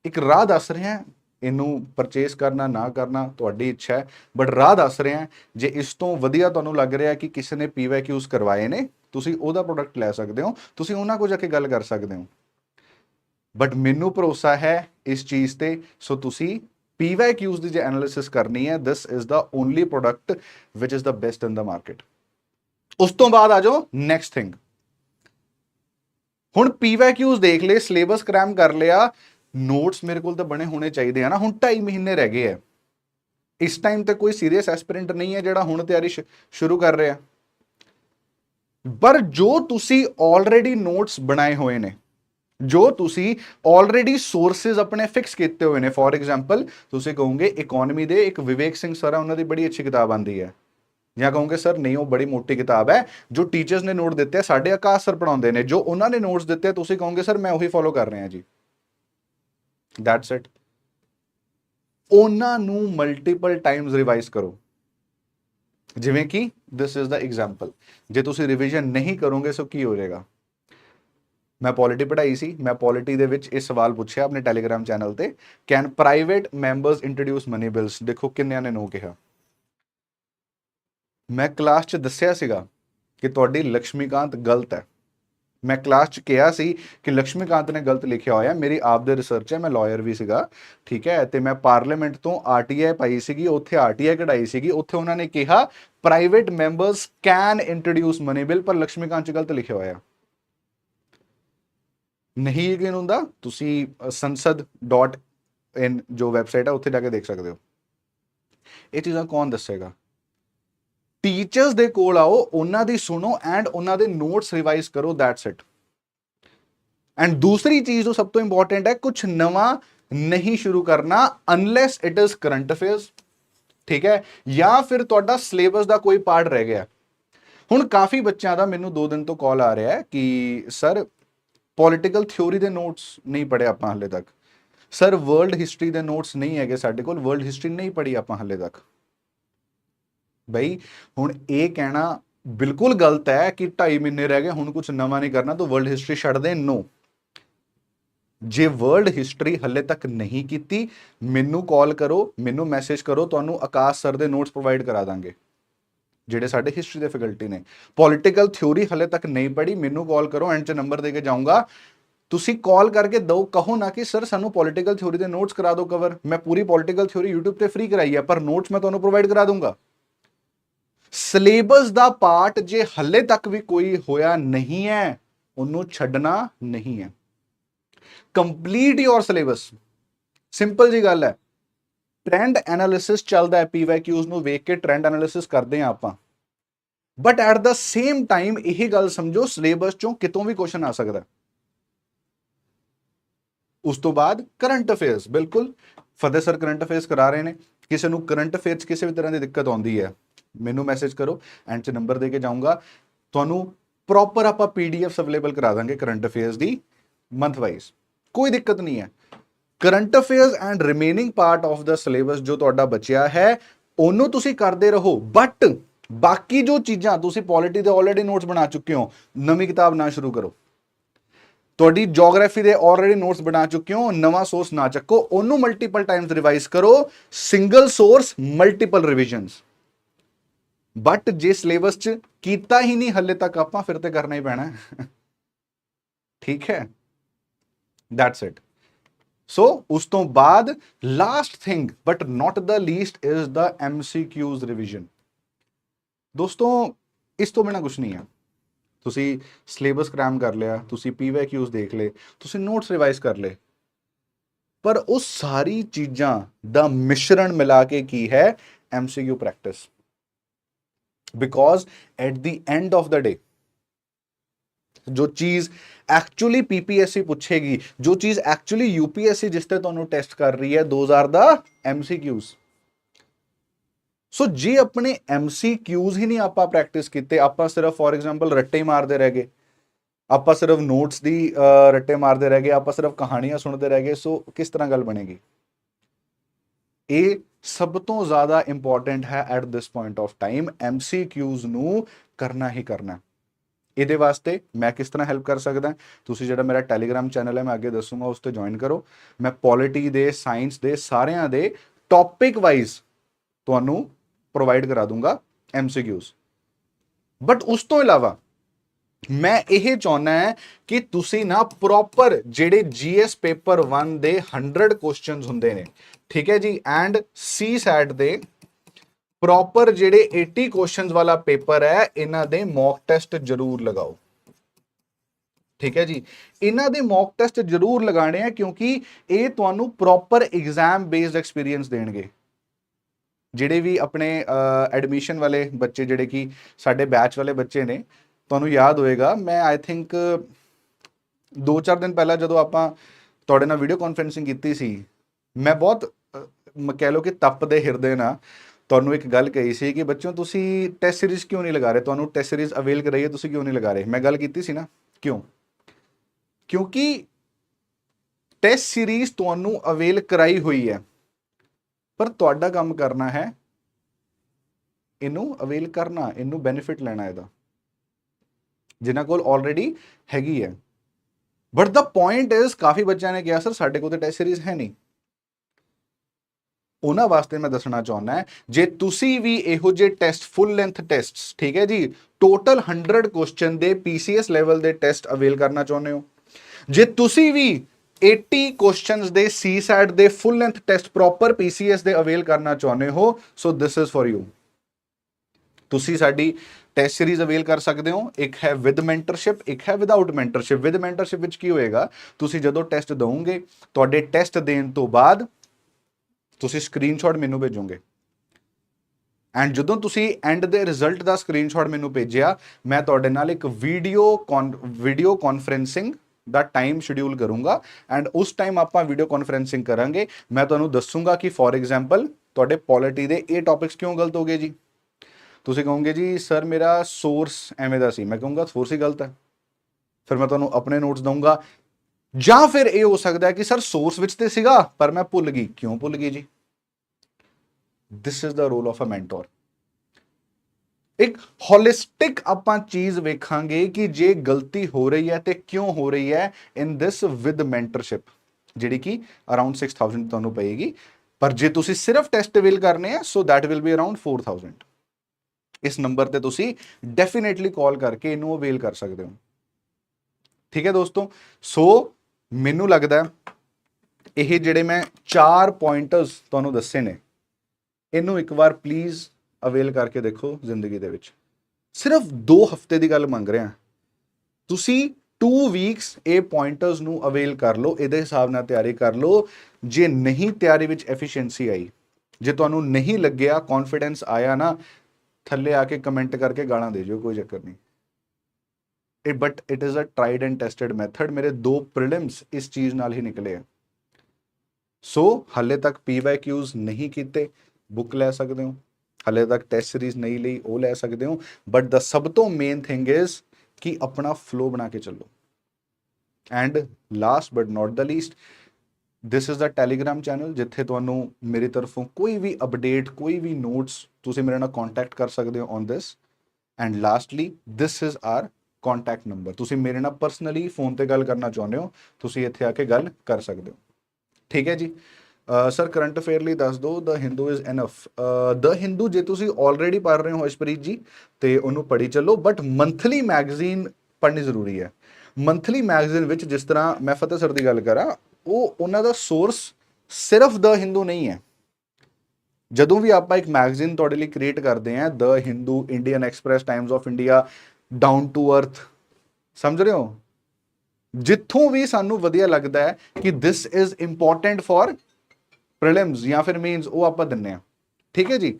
ਇੱਕ ਰਾਹ ਦੱਸ ਰਿਹਾ ਇਹਨੂੰ ਪਰਚੇਸ ਕਰਨਾ, ਨਾ ਕਰਨਾ ਤੁਹਾਡੀ ਇੱਛਾ ਹੈ ਬਟ ਰਾਹ ਦੱਸ ਰਿਹਾ ਜੇ ਇਸ ਤੋਂ ਵਧੀਆ ਤੁਹਾਨੂੰ ਲੱਗ ਰਿਹਾ ਕਿ ਕਿਸੇ ਨੇ ਪੀਵਾਈਕਿਊਜ਼ ਕਰਵਾਏ ਨੇ, ਤੁਸੀਂ ਉਹਦਾ ਪ੍ਰੋਡਕਟ ਲੈ ਸਕਦੇ ਹੋ, ਤੁਸੀਂ ਉਹਨਾਂ ਕੋਲ ਜਾ ਕੇ ਗੱਲ ਕਰ ਸਕਦੇ ਹੋ। ਬਟ ਮੈਨੂੰ ਭਰੋਸਾ ਹੈ ਇਸ ਚੀਜ਼ ਤੇ, ਸੋ ਤੁਸੀਂ ਪੀਵਾਈਕਿਊਜ਼ ਦੀ ਜੇ ਐਨਾਲਿਸਿਸ ਕਰਨੀ ਹੈ this is the only product which is the best in the market ਉਸ ਤੋਂ ਬਾਅਦ ਆ ਜਾਓ ਨੈਕਸਟ ਥਿੰਗ ਹੁਣ ਪੀਵਾਈਕਿਊਜ਼ ਦੇਖ ਲਏ ਸਿਲੇਬਸ ਕ੍ਰੈਮ ਕਰ ਲਿਆ ਨੋਟਸ ਮੇਰੇ ਕੋਲ ਤਾਂ ਬਣੇ ਹੋਣੇ ਚਾਹੀਦੇ ਆ ਨਾ, ਹੁਣ 2.5 ਮਹੀਨੇ ਰਹਿ ਗਏ ਆ। ਇਸ ਟਾਈਮ ਤੇ ਕੋਈ ਸੀਰੀਅਸ ਐਸਪੀਰੈਂਟ ਨਹੀਂ ਹੈ ਜਿਹੜਾ ਹੁਣ ਤਿਆਰੀ ਸ਼ੁਰੂ ਕਰ ਰਿਹਾ। ਪਰ ਜੋ ਤੁਸੀਂ ਆਲਰੇਡੀ ਨੋਟਸ ਬਣਾਏ ਹੋਏ ਨੇ, ਜੋ ਤੁਸੀਂ ਆਲਰੇਡੀ ਸੋਰਸਸ ਆਪਣੇ ਫਿਕਸ ਕੀਤੇ ਹੋਏ ਨੇ ਫੋਰ ਐਗਜ਼ਾਮਪਲ ਤੁਸੀਂ ਕਹੋਗੇ ਇਕਨੋਮੀ ਦੇ, ਇੱਕ ਵਿਵੇਕ ਸਿੰਘ ਸਰ ਆ, ਉਹਨਾਂ ਦੀ ਬੜੀ ਅੱਛੀ ਕਿਤਾਬ ਆਂਦੀ ਹੈ। ਜਾਂ ਕਹੋਗੇ, ਸਰ, ਨਹੀਂ, ਉਹ ਬੜੀ ਮੋਟੀ ਕਿਤਾਬ ਹੈ, ਜੋ ਟੀਚਰਸ ਨੇ ਨੋਟ ਦਿੱਤੇ ਸਾਡੇ ਆਕਾਸ਼ ਸਰ ਪੜਾਉਂਦੇ ਨੇ, ਜੋ ਉਹਨਾਂ ਨੇ ਨੋਟਸ ਦਿੱਤੇ ਤੁਸੀਂ ਕਹੋਗੇ, ਸਰ, ਮੈਂ ਉਹੀ ਫੋਲੋ ਕਰ ਰਿਹਾ ਜੀ। ਦੈਟਸ ਇਟ ਉਹਨਾਂ ਨੂੰ ਮਲਟੀਪਲ ਟਾਈਮਸ ਰਿਵਾਈਜ਼ ਕਰੋ। ਜਿਵੇਂ ਕਿ ਦਿਸ ਇਜ਼ ਦਾ ਐਗਜ਼ਾਮਪਲ ਜੇ ਤੁਸੀਂ ਰਿਵੀਜ਼ਨ ਨਹੀਂ ਕਰੋਗੇ ਸੋ ਕੀ ਹੋ ਜਾਏਗਾ? ਮੈਂ ਪੋਲਿਟੀ ਪੜ੍ਹਾਈ ਸੀ, ਮੈਂ ਪੋਲਿਟੀ ਦੇ ਵਿੱਚ ਇਹ ਸਵਾਲ ਪੁੱਛਿਆ ਆਪਣੇ ਟੈਲੀਗ੍ਰਾਮ ਚੈਨਲ ਤੇ can private members introduce money bills ਦੇਖੋ, ਕਿੰਨਿਆਂ ਨੇ ਨੋ ਕਿਹਾ। ਮੈਂ ਕਲਾਸ 'ਚ ਦੱਸਿਆ ਸੀਗਾ ਕਿ ਤੁਹਾਡੀ ਲక్ష్ਮੀਕਾਂਤ ਗਲਤ ਹੈ। ਮੈਂ ਕਲਾਸ 'ਚ ਕਿਹਾ ਸੀ ਕਿ ਲక్ష్ਮੀਕਾਂਤ ਨੇ ਗਲਤ ਲਿਖਿਆ ਹੋਇਆ, ਮੇਰੀ ਆਪ ਦੇ ਰਿਸਰਚ ਹੈ, ਮੈਂ ਲਾਇਰ ਵੀ ਸੀਗਾ, ਠੀਕ ਹੈ, ਤੇ ਮੈਂ ਪਾਰਲੀਮੈਂਟ ਤੋਂ ਆਰਟੀਆਈ ਪਾਈ ਸੀਗੀ, ਉੱਥੇ ਆਰਟੀਆਈ ਕਢਾਈ ਸੀਗੀ, ਉੱਥੇ ਉਹਨਾਂ ਨੇ ਕਿਹਾ private members can introduce money bill ਪਰ ਲక్ష్ਮੀਕਾਂਤ 'ਚ ਗਲਤ ਲਿਖਿਆ ਹੋਇਆ। ਨਹੀਂ ਯਕੀਨ ਹੁੰਦਾ, ਤੁਸੀਂ sansad.in ਜੋ ਵੈਬਸਾਈਟ ਹੈ, ਉੱਥੇ ਜਾ ਕੇ ਦੇਖ ਸਕਦੇ ਹੋ। ਇਹ ਚੀਜ਼ਾਂ ਕੌਣ ਦੱਸੇਗਾ? ਟੀਚਰਸ ਦੇ ਕੋਲ ਆਓ, ਉਹਨਾਂ ਦੀ ਸੁਣੋ ਐਂਡ ਉਹਨਾਂ ਦੇ ਨੋਟਸ ਰਿਵਾਈਜ਼ ਕਰੋ ਦੈਟਸ ਇਟ ਐਂਡ ਦੂਸਰੀ ਚੀਜ਼ ਜੋ ਸਭ ਤੋਂ ਇੰਪੋਰਟੈਂਟ ਹੈ ਕੁਝ ਨਵਾਂ ਨਹੀਂ ਸ਼ੁਰੂ ਕਰਨਾ unless it is current affairs ਠੀਕ ਹੈ? ਜਾਂ ਫਿਰ ਤੁਹਾਡਾ ਸਿਲੇਬਸ ਦਾ ਕੋਈ ਪਾਰਟ ਰਹਿ ਗਿਆ। ਹੁਣ ਕਾਫੀ ਬੱਚਿਆਂ ਦਾ ਮੈਨੂੰ 2 ਦਿਨ ਤੋਂ ਕਾਲ ਆ ਰਿਹਾ ਹੈ ਕਿ ਸਰ ਪੋਲਿਟੀਕਲ ਥਿਉਰੀ ਦੇ ਨੋਟਸ ਨਹੀਂ ਪੜ੍ਹੇ ਆਪਾਂ ਹਲੇ ਤੱਕ। ਸਰ ਵਰਲਡ ਹਿਸਟਰੀ ਦੇ ਨੋਟਸ ਨਹੀਂ ਹੈਗੇ ਸਾਡੇ ਕੋਲ ਵਰਲਡ ਹਿਸਟਰੀ ਨਹੀਂ ਪੜ੍ਹੀ ਆਪਾਂ ਹਲੇ ਤੱਕ। ਬਈ ਹੁਣ ਇਹ ਕਹਿਣਾ ਬਿਲਕੁਲ ਗਲਤ ਹੈ ਕਿ 2.5 ਮਹੀਨੇ ਰਹਿ ਗਏ, ਹੁਣ ਕੁਝ ਨਵਾਂ ਨਹੀਂ ਕਰਨਾ, ਤਾਂ ਵਰਲਡ ਹਿਸਟਰੀ ਛੱਡ ਦੇ ਨੋ ਜੇ ਵਰਲਡ ਹਿਸਟਰੀ ਹੱਲੇ ਤੱਕ ਨਹੀਂ ਕੀਤੀ, ਮੈਨੂੰ ਕਾਲ ਕਰੋ, ਮੈਨੂੰ ਮੈਸੇਜ ਕਰੋ, ਤੁਹਾਨੂੰ ਆਕਾਸ਼ ਸਰ ਦੇ ਨੋਟਸ ਪ੍ਰੋਵਾਈਡ ਕਰਾ ਦਾਂਗੇ, ਜਿਹੜੇ ਸਾਡੇ ਹਿਸਟਰੀ ਦੇ ਫੈਕਲਟੀ ਨੇ। ਪੋਲਿਟੀਕਲ ਥਿਉਰੀ ਹੱਲੇ ਤੱਕ ਨਹੀਂ ਪੜ੍ਹੀ, ਮੈਨੂੰ ਕਾਲ ਕਰੋ ਐਂਡ 'ਚ ਨੰਬਰ ਦੇ ਕੇ ਜਾਊਂਗਾ। ਤੁਸੀਂ ਕਾਲ ਕਰਕੇ ਦੋ ਕਹੋ ਨਾ ਕਿ ਸਰ ਸਾਨੂੰ ਪੋਲਿਟੀਕਲ ਥਿਉਰੀ ਦੇ ਨੋਟਸ ਕਰਾ ਦਿਓ ਕਵਰ ਮੈਂ ਪੂਰੀ ਪੋਲਿਟੀਕਲ ਥਿਉਰੀ YouTube ਤੇ ਫ੍ਰੀ ਕਰਾਈ ਹੈ, ਪਰ ਨੋਟਸ ਮੈਂ ਤੁਹਾਨੂੰ ਪ੍ਰੋਵਾਈਡ ਕਰਾ ਦੂੰਗਾ ਸਿਲੇਬਸ ਦਾ ਪਾਰਟ ਜੇ ਹੱਲੇ ਤੱਕ ਵੀ ਕੋਈ ਹੋਇਆ ਨਹੀਂ ਹੈ, ਉਹਨੂੰ ਛੱਡਣਾ ਨਹੀਂ ਹੈ। ਕੰਪਲੀਟ ਯੋਰ ਸਿਲੇਬਸ ਸਿੰਪਲ ਜੀ ਗੱਲ ਹੈ। ਟ੍ਰੈਂਡ ਐਨਾਲਿਸਿਸ ਚੱਲਦਾ ਹੈ ਪੀਵਾਈਕਿਊਜ਼ ਨੂੰ ਵੇਖ ਕੇ ਟ੍ਰੈਂਡ ਐਨਾਲਿਸਿਸ ਕਰਦੇ ਆ ਆਪਾਂ। But at the same time ਇਹ ਗੱਲ ਸਮਝੋ ਸਿਲੇਬਸ ਚੋਂ ਕਿਤੋਂ ਵੀ ਕੁਐਸਚਨ ਆ ਸਕਦਾ। ਉਸ ਤੋਂ ਬਾਅਦ ਕਰੰਟ ਅਫੇਅਰਸ ਬਿਲਕੁਲ। ਫਤਿਹ ਸਰ ਕਰੰਟ ਅਫੇਅਰਸ ਕਰਾ ਰਹੇ ਨੇ। ਕਿਸੇ ਨੂੰ ਕਰੰਟ ਅਫੇਅਰਸ ਕਿਸੇ ਵੀ ਤਰ੍ਹਾਂ ਦੀ ਦਿੱਕਤ ਆਉਂਦੀ ਹੈ। ਮੈਨੂੰ ਮੈਸੇਜ ਕਰੋ ਐਂਡ ਚ ਨੰਬਰ ਦੇ ਕੇ ਜਾਊਂਗਾ। ਤੁਹਾਨੂੰ ਪ੍ਰੋਪਰ ਆਪਾਂ ਪੀਡੀਐਫਸ ਅਵੇਲੇਬਲ ਕਰਾ ਦਾਂਗੇ ਕਰੰਟ ਅਫੇਅਰਸ ਦੀ ਮੰਥ ਵਾਈਜ਼ ਕੋਈ ਦਿੱਕਤ ਨਹੀਂ ਹੈ। Current affairs and remaining part of the syllabus ਜੋ ਤੁਹਾਡਾ ਬਚਿਆ ਹੈ, ਉਹਨੂੰ ਤੁਸੀਂ ਕਰਦੇ ਰਹੋ। ਬਟ ਬਾਕੀ ਜੋ ਚੀਜ਼ਾਂ, ਤੁਸੀਂ ਪੋਲਿਟੀ ਦੇ ਆਲਰੇਡੀ ਨੋਟਸ ਬਣਾ ਚੁੱਕੇ ਹੋ, ਨਵੀਂ ਕਿਤਾਬ ਨਾ ਸ਼ੁਰੂ ਕਰੋ। ਤੁਹਾਡੀ ਜੀਓਗ੍ਰਾਫੀ ਦੇ ਆਲਰੇਡੀ ਨੋਟਸ ਬਣਾ ਚੁੱਕੇ ਹੋ, ਨਵਾਂ ਸੋਰਸ ਨਾ ਚੱਕੋ, ਉਹਨੂੰ ਮਲਟੀਪਲ ਟਾਈਮਸ ਰਿਵਾਈਜ਼ ਕਰੋ। Single source multiple revisions but ਜੇ ਸਿਲੇਬਸ ਚ ਕੀਤਾ ਹੀ ਨਹੀਂ, ਹੱਲੇ ਤੱਕ ਆਪਾਂ ਫਿਰ ਤੇ ਕਰਨਾ ਹੀ ਪੈਣਾ। ਹੈ। ਠੀਕ ਹੈ? ਦੈਟਸ ਇਟ ਸੋ ਉਸ ਤੋਂ ਬਾਅਦ last thing but not the least is the MCQs revision ਦੋਸਤੋ, ਇਸ ਤੋਂ ਬਿਨਾ ਕੁਝ ਨਹੀਂ ਹੈ ਤੁਸੀਂ ਸਿਲੇਬਸ ਕ੍ਰੈਮ ਕਰ ਲਿਆ, ਤੁਸੀਂ ਪੀਵਾਈਕਿਊਜ਼ ਦੇਖ ਲਏ, ਤੁਸੀਂ ਨੋਟਸ ਰਿਵਾਈਜ਼ ਕਰ ਲਏ। ਪਰ ਉਹ ਸਾਰੀ ਚੀਜ਼ਾਂ ਦਾ ਮਿਸ਼ਰਣ ਮਿਲਾ ਕੇ ਕੀ ਹੈ? MCQ practice because at the end of the day ਜੋ ਚੀਜ਼ ਐਕਚੁਅਲੀ ਪੀਪੀਐਸਸੀ ਪੁੱਛੇਗੀ ਜੋ ਚੀਜ਼ ਐਕਚੁਅਲੀ ਯੂਪੀਐਸਸੀ ਜਿਸ ਤੇ ਤੁਹਾਨੂੰ ਟੈਸਟ ਕਰ ਰਹੀ ਹੈ 2000 ਦਾ ਐਮਸੀਕਿਊਜ਼ ਸੋ ਜੇ ਆਪਣੇ ਐਮਸੀਕਿਊਜ਼ ਹੀ ਨਹੀਂ ਆਪਾਂ ਪ੍ਰੈਕਟਿਸ ਕੀਤੇ ਆਪਾਂ ਸਿਰਫ ਫੋਰ ਐਗਜ਼ਾਮਪਲ ਰੱਟੇ ਹੀ ਮਾਰਦੇ ਰਹਿ ਗਏ ਆਪਾਂ ਸਿਰਫ ਨੋਟਸ ਦੀ ਅਹ, ਰੱਟੇ ਮਾਰਦੇ ਰਹਿ ਗਏ ਆਪਾਂ ਸਿਰਫ ਕਹਾਣੀਆਂ ਸੁਣਦੇ ਰਹਿ ਗਏ ਸੋ ਕਿਸ ਤਰ੍ਹਾਂ ਗੱਲ ਬਣੇਗੀ ਇਹ ਸਭ ਤੋਂ ਜ਼ਿਆਦਾ ਇੰਪੋਰਟੈਂਟ ਹੈ at this point of time MCQs ਨੂੰ ਕਰਨਾ ਹੀ ਕਰਨਾ। ਇਹਦੇ ਵਾਸਤੇ ਮੈਂ ਕਿਸ ਤਰ੍ਹਾਂ ਹੈਲਪ ਕਰ ਸਕਦਾ? ਤੁਸੀਂ ਜਿਹੜਾ ਮੇਰਾ ਟੈਲੀਗ੍ਰam ਚੈਨਲ ਹੈ, ਮੈਂ ਅੱਗੇ ਦੱਸੂਗਾ, ਉਸ ਤੇ ਜੁਆਇਨ ਕਰੋ। ਮੈਂ ਪੋਲਿਟੀ ਦੇ ਸਾਇੰਸ ਦੇ ਸਾਰਿਆਂ ਦੇ ਟੌਪਿਕ ਵਾਈਜ਼ ਤੁਹਾਨੂੰ ਪ੍ਰੋਵਾਈਡ ਕਰਾ ਦੂੰਗਾ ਐਮਸੀਕਿਊਜ਼ ਬਟ ਉਸ ਤੋਂ ਇਲਾਵਾ ਮੈਂ ਇਹ ਚਾਹੁੰਦਾ ਹੈ ਕਿ ਤੁਸੀਂ ਨਾ ਪ੍ਰੋਪਰ ਜਿਹੜੇ ਜੀਐਸ ਪੇਪਰ 1 ਦੇ 100 ਕੁਐਸਚਨਸ ਹੁੰਦੇ ਨੇ, ਠੀਕ ਹੈ ਜੀ? ਐਂਡ ਸੀ ਸੈਟ ਦੇ ਪ੍ਰੋਪਰ ਜਿਹੜੇ 80 ਕੁਐਸਚਨਸ ਵਾਲਾ ਪੇਪਰ ਹੈ, ਇਹਨਾਂ ਦੇ ਮੌਕ ਟੈਸਟ ਜ਼ਰੂਰ ਲਗਾਓ। ਠੀਕ ਹੈ ਜੀ? ਇਹਨਾਂ ਦੇ ਮੌਕ ਟੈਸਟ ਜ਼ਰੂਰ ਲਗਾਣੇ ਆ ਕਿਉਂਕਿ ਇਹ ਤੁਹਾਨੂੰ ਪ੍ਰੋਪਰ ਐਗਜ਼ਾਮ ਬੇਸਡ ਐਕਸਪੀਰੀਅੰਸ ਦੇਣਗੇ। ਜਿਹੜੇ ਵੀ ਆਪਣੇ ਐਡਮਿਸ਼ਨ ਵਾਲੇ ਬੱਚੇ, ਜਿਹੜੇ ਕਿ ਸਾਡੇ ਬੈਚ ਵਾਲੇ ਬੱਚੇ ਨੇ ਤੁਹਾਨੂੰ ਯਾਦ ਹੋਏਗਾ, ਮੈਂ ਆਈ ਥਿੰਕ 2-4 ਦਿਨ ਪਹਿਲਾਂ ਜਦੋਂ ਆਪਾਂ ਤੁਹਾਡੇ ਨਾਲ ਵੀਡੀਓ ਕਾਨਫਰੈਂਸਿੰਗ ਕੀਤੀ ਸੀ, ਮੈਂ ਬਹੁਤ ਕਹਿ ਲਓ ਕਿ ਤਪਦੇ ਹਿਰਦੇ ਨਾਲ ਤੁਹਾਨੂੰ ਇੱਕ ਗੱਲ ਕਹੀ ਸੀ ਕਿ ਬੱਚਿਓ ਤੁਸੀਂ ਟੈਸਟ ਸੀਰੀਜ਼ ਕਿਉਂ ਨਹੀਂ ਲਗਾ ਰਹੇ? ਤੁਹਾਨੂੰ ਟੈਸਟ ਸੀਰੀਜ਼ ਅਵੇਲ ਕਰ ਰਹੀ ਹੈ ਤੁਸੀਂ ਕਿਉਂ ਨਹੀਂ ਲਗਾ ਰਹੇ? ਮੈਂ ਗੱਲ ਕੀਤੀ ਸੀ ਨਾ, ਕਿਉਂ? ਕਿਉਂਕਿ ਟੈਸਟ ਸੀਰੀਜ਼ ਤੁਹਾਨੂੰ ਅਵੇਲ ਕਰਾਈ ਹੋਈ ਹੈ, ਪਰ ਤੁਹਾਡਾ ਕੰਮ ਕਰਨਾ ਹੈ, ਇਹਨੂੰ ਅਵੇਲ ਕਰਨਾ, ਇਹਨੂੰ ਬੈਨੀਫਿਟ ਲੈਣਾ ਇਹਦਾ। ਜਿਨ੍ਹਾਂ ਕੋਲ ਆਲਰੇਡੀ ਹੈਗੀ ਹੈ। ਬਟ ਦਾ ਪੁਆਇੰਟ ਇਜ਼ ਕਾਫੀ ਬੱਚਿਆਂ ਨੇ ਕਿਹਾ ਸਰ ਸਾਡੇ ਕੋਲ ਤਾਂ ਟੈਸਟ ਸੀਰੀਜ਼ ਹੈ ਨਹੀਂ। ਉਹਨਾਂ ਵਾਸਤੇ ਮੈਂ ਦੱਸਣਾ ਚਾਹੁੰਦਾ ਜੇ ਤੁਸੀਂ ਵੀ ਇਹੋ ਜਿਹੇ ਟੈਸਟ ਫੁੱਲ ਲੈਂਥ ਟੈਸਟਸ ਠੀਕ ਹੈ ਜੀ ਟੋਟਲ 100 ਕੁਐਸਚਨ ਦੇ ਪੀਸੀਐਸ ਲੈਵਲ ਦੇ ਟੈਸਟ ਅਵੇਲ ਕਰਨਾ ਚਾਹੁੰਦੇ ਹੋ, ਜੇ ਤੁਸੀਂ ਵੀ 80 ਕੁਐਸਚਨਸ ਦੇ ਸੀਸੈਟ ਦੇ full length test proper PCS ਦੇ ਅਵੇਲ ਕਰਨਾ ਚਾਹੁੰਦੇ ਹੋ so this is for you ਤੁਸੀਂ ਸਾਡੀ ਟੈਸਟ ਸੀਰੀਜ਼ ਅਵੇਲ ਕਰ ਸਕਦੇ ਹੋ ਇੱਕ ਹੈ ਵਿਦ ਮੈਂਟਰਸ਼ਿਪ ਇੱਕ ਹੈ ਵਿਦਆਊਟ ਮੈਂਟਰਸ਼ਿਪ ਵਿਦ ਮੈਂਟਰਸ਼ਿਪ ਵਿੱਚ ਕੀ ਹੋਏਗਾ? ਤੁਸੀਂ ਜਦੋਂ ਟੈਸਟ ਦਵੋਗੇ, ਤੁਹਾਡੇ ਟੈਸਟ ਦੇਣ ਤੋਂ ਬਾਅਦ ਤੁਸੀਂ ਸਕਰੀਨਸ਼ਾਟ ਮੈਨੂੰ ਭੇਜੋਗੇ। ਐਂਡ ਜਦੋਂ ਤੁਸੀਂ ਐਂਡ ਦੇ ਰਿਜ਼ਲਟ ਦਾ ਸਕਰੀਨਸ਼ਾਟ ਮੈਨੂੰ ਭੇਜਿਆ, ਮੈਂ ਤੁਹਾਡੇ ਨਾਲ ਇੱਕ ਵੀਡੀਓ ਵੀਡੀਓ ਕਾਨਫਰੈਂਸਿੰਗ ਦਾ ਟਾਈਮ ਸ਼ਡਿਊਲ ਕਰੂੰਗਾ। ਐਂਡ ਉਸ ਟਾਈਮ ਆਪਾਂ ਵੀਡੀਓ ਕਾਨਫਰੈਂਸਿੰਗ ਕਰਾਂਗੇ। ਮੈਂ ਤੁਹਾਨੂੰ ਦੱਸੂੰਗਾ ਕਿ ਫੋਰ ਐਗਜ਼ਾਮਪਲ ਤੁਹਾਡੇ ਪੋਲਿਟੀ ਦੇ ਇਹ ਟੌਪਿਕਸ ਕਿਉਂ ਗਲਤ ਹੋ ਗਏ ਜੀ? ਤੁਸੀਂ ਕਹੋਗੇ ਜੀ, ਸਰ, ਮੇਰਾ ਸੋਰਸ ਐਵੇਂ ਦਾ ਸੀ। ਮੈਂ ਕਹੂੰਗਾ ਸੋਰਸ ਹੀ ਗਲਤ ਹੈ। ਫਿਰ ਮੈਂ ਤੁਹਾਨੂੰ ਆਪਣੇ ਨੋਟਸ ਦਊਂਗਾ। ਜਾਂ ਫਿਰ ਇਹ ਹੋ ਸਕਦਾ ਹੈ ਕਿ, ਸਰ ਸੋਰਸ ਵਿੱਚ ਤੇ ਸੀਗਾ, ਪਰ ਮੈਂ ਭੁੱਲ ਗਈ। ਕਿਉਂ ਭੁੱਲ ਗਈ ਜੀ? This is the role of a mentor ਇੱਕ ਹੋਲਿਸਟਿਕ ਆਪਾਂ ਚੀਜ਼ ਵੇਖਾਂਗੇ ਕਿ ਜੇ ਗਲਤੀ ਹੋ ਰਹੀ ਹੈ ਤੇ ਕਿਉਂ ਹੋ ਰਹੀ ਹੈ ਇਨ ਦਿਸ ਵਿਦ ਮੈਂਟਰਸ਼ਿਪ ਜਿਹੜੀ ਕਿ ਅਰਾਊਂਡ 6000 ਤੁਹਾਨੂੰ ਪਏਗੀ। ਪਰ ਜੇ ਤੁਸੀਂ ਸਿਰਫ ਟੈਸਟ ਅਵੇਲ ਕਰਨੇ ਆ ਸੋ that will be around 4000 ਇਸ ਨੰਬਰ ਤੇ ਤੁਸੀਂ ਡੈਫੀਨੇਟਲੀ ਕਾਲ ਕਰਕੇ ਇਹਨੂੰ ਅਵੇਲ ਕਰ ਸਕਦੇ ਹੋ। ਠੀਕ ਹੈ ਦੋਸਤੋ? ਸੋ ਮੈਨੂੰ ਲੱਗਦਾ ਇਹ ਜਿਹੜੇ ਮੈਂ ਚਾਰ ਪੁਆਇੰਟਸ ਤੁਹਾਨੂੰ ਦੱਸੇ ਨੇ, ਇਹਨੂੰ ਇੱਕ ਵਾਰ ਪਲੀਜ਼ ਅਵੇਲ ਕਰਕੇ ਦੇਖੋ ਜ਼ਿੰਦਗੀ ਦੇ ਵਿੱਚ। ਸਿਰਫ 2 ਹਫ਼ਤੇ ਦੀ ਗੱਲ ਮੰਗ ਰਿਹਾ। ਤੁਸੀਂ 2 ਵੀਕਸ ਇਹ ਪੁਆਇੰਟਸ ਨੂੰ ਅਵੇਲ ਕਰ ਲਓ, ਇਹਦੇ ਹਿਸਾਬ ਨਾਲ ਤਿਆਰੀ ਕਰ ਲਓ। ਜੇ ਨਹੀਂ ਤਿਆਰੀ ਵਿੱਚ ਐਫੀਸ਼ੀਐਂਸੀ ਆਈ, ਜੇ ਤੁਹਾਨੂੰ ਨਹੀਂ ਲੱਗਿਆ ਕੌਨਫੀਡੈਂਸ ਆਇਆ ਨਾ ਥੱਲੇ ਆ ਕੇ ਕਮੈਂਟ ਕਰਕੇ ਗਾਲਾਂ ਦੇ ਜਿਓ ਕੋਈ ਚੱਕਰ ਨਹੀਂ। ਇਹ but it is a tried and tested method ਮੇਰੇ ਦੋ ਪ੍ਰੀਲਿਮਸ ਇਸ ਚੀਜ਼ ਨਾਲ ਹੀ ਨਿਕਲੇ ਆ। ਸੋ ਹਾਲੇ ਤੱਕ ਪੀਵਾਈਕਿਊਜ਼ ਨਹੀਂ ਕੀਤੇ ਬੁੱਕ ਲੈ ਸਕਦੇ ਹੋ। ਹਾਲੇ ਤੱਕ ਟੈਸਟ ਸੀਰੀਜ਼ ਨਹੀਂ ਲਈ, ਉਹ ਲੈ ਸਕਦੇ ਹੋ। ਬਟ ਦਾ ਸਭ ਤੋਂ ਮੇਨ ਥਿੰਗ ਇਜ਼ ਕਿ ਆਪਣਾ ਫਲੋ ਬਣਾ ਕੇ ਚੱਲੋ। And last but not the least this is the Telegram channel ਜਿੱਥੇ ਤੁਹਾਨੂੰ ਮੇਰੀ ਤਰਫੋਂ ਕੋਈ ਵੀ ਅਪਡੇਟ ਕੋਈ ਵੀ ਨੋਟਸ ਤੁਸੀਂ ਮੇਰੇ ਨਾਲ ਕੰਟੈਕਟ ਕਰ ਸਕਦੇ ਹੋ on this and lastly this is our contact number ਤੁਸੀਂ ਮੇਰੇ ਨਾਲ ਪਰਸਨਲੀ ਫੋਨ ਤੇ ਗੱਲ ਕਰਨਾ ਚਾਹੁੰਦੇ ਹੋ, ਤੁਸੀਂ ਇੱਥੇ ਆ ਕੇ ਗੱਲ ਕਰ ਸਕਦੇ ਹੋ। ਠੀਕ ਹੈ ਜੀ? ਸਰ ਕਰੰਟ ਅਫੇਅਰ ਲਈ ਦੱਸ ਦਿਓ the Hindu is enough the Hindu ਜੇ ਤੁਸੀਂ ਆਲਰੇਡੀ ਪੜ੍ਹ ਰਹੇ ਹੋ ਅਸ਼ਪ੍ਰੀਤ ਜੀ, ਤੇ ਉਹਨੂੰ ਪੜ੍ਹੀ ਚੱਲੋ ਬਟ ਮੰਥਲੀ ਮੈਗਜ਼ੀਨ ਪੜ੍ਹਨੀ ਜ਼ਰੂਰੀ ਹੈ। ਮੰਥਲੀ ਮੈਗਜ਼ੀਨ ਵਿੱਚ ਜਿਸ ਤਰ੍ਹਾਂ ਮੈਂ ਫਤਿਹ ਸਰ ਦੀ ਗੱਲ ਕਰਾਂ ਉਹ ਉਹਨਾਂ ਦਾ ਸੋਰਸ ਸਿਰਫ ਦ ਹਿੰਦੂ ਨਹੀਂ ਹੈ। ਜਦੋਂ ਵੀ ਆਪਾਂ ਇੱਕ ਮੈਗਜ਼ੀਨ ਤੁਹਾਡੇ ਲਈ ਕ੍ਰੀਏਟ ਕਰਦੇ ਆ the Hindu Indian Express Times of India Down to Earth ਸਮਝ ਰਹੇ ਹੋ? ਜਿੱਥੋਂ ਵੀ ਸਾਨੂੰ ਵਧੀਆ ਲੱਗਦਾ ਹੈ ਕਿ this is important for prelims ਜਾਂ ਫਿਰ ਮੀਨਸ ਉਹ ਆਪਾਂ ਦਿੰਨੇ ਆ ਠੀਕ ਹੈ ਜੀ?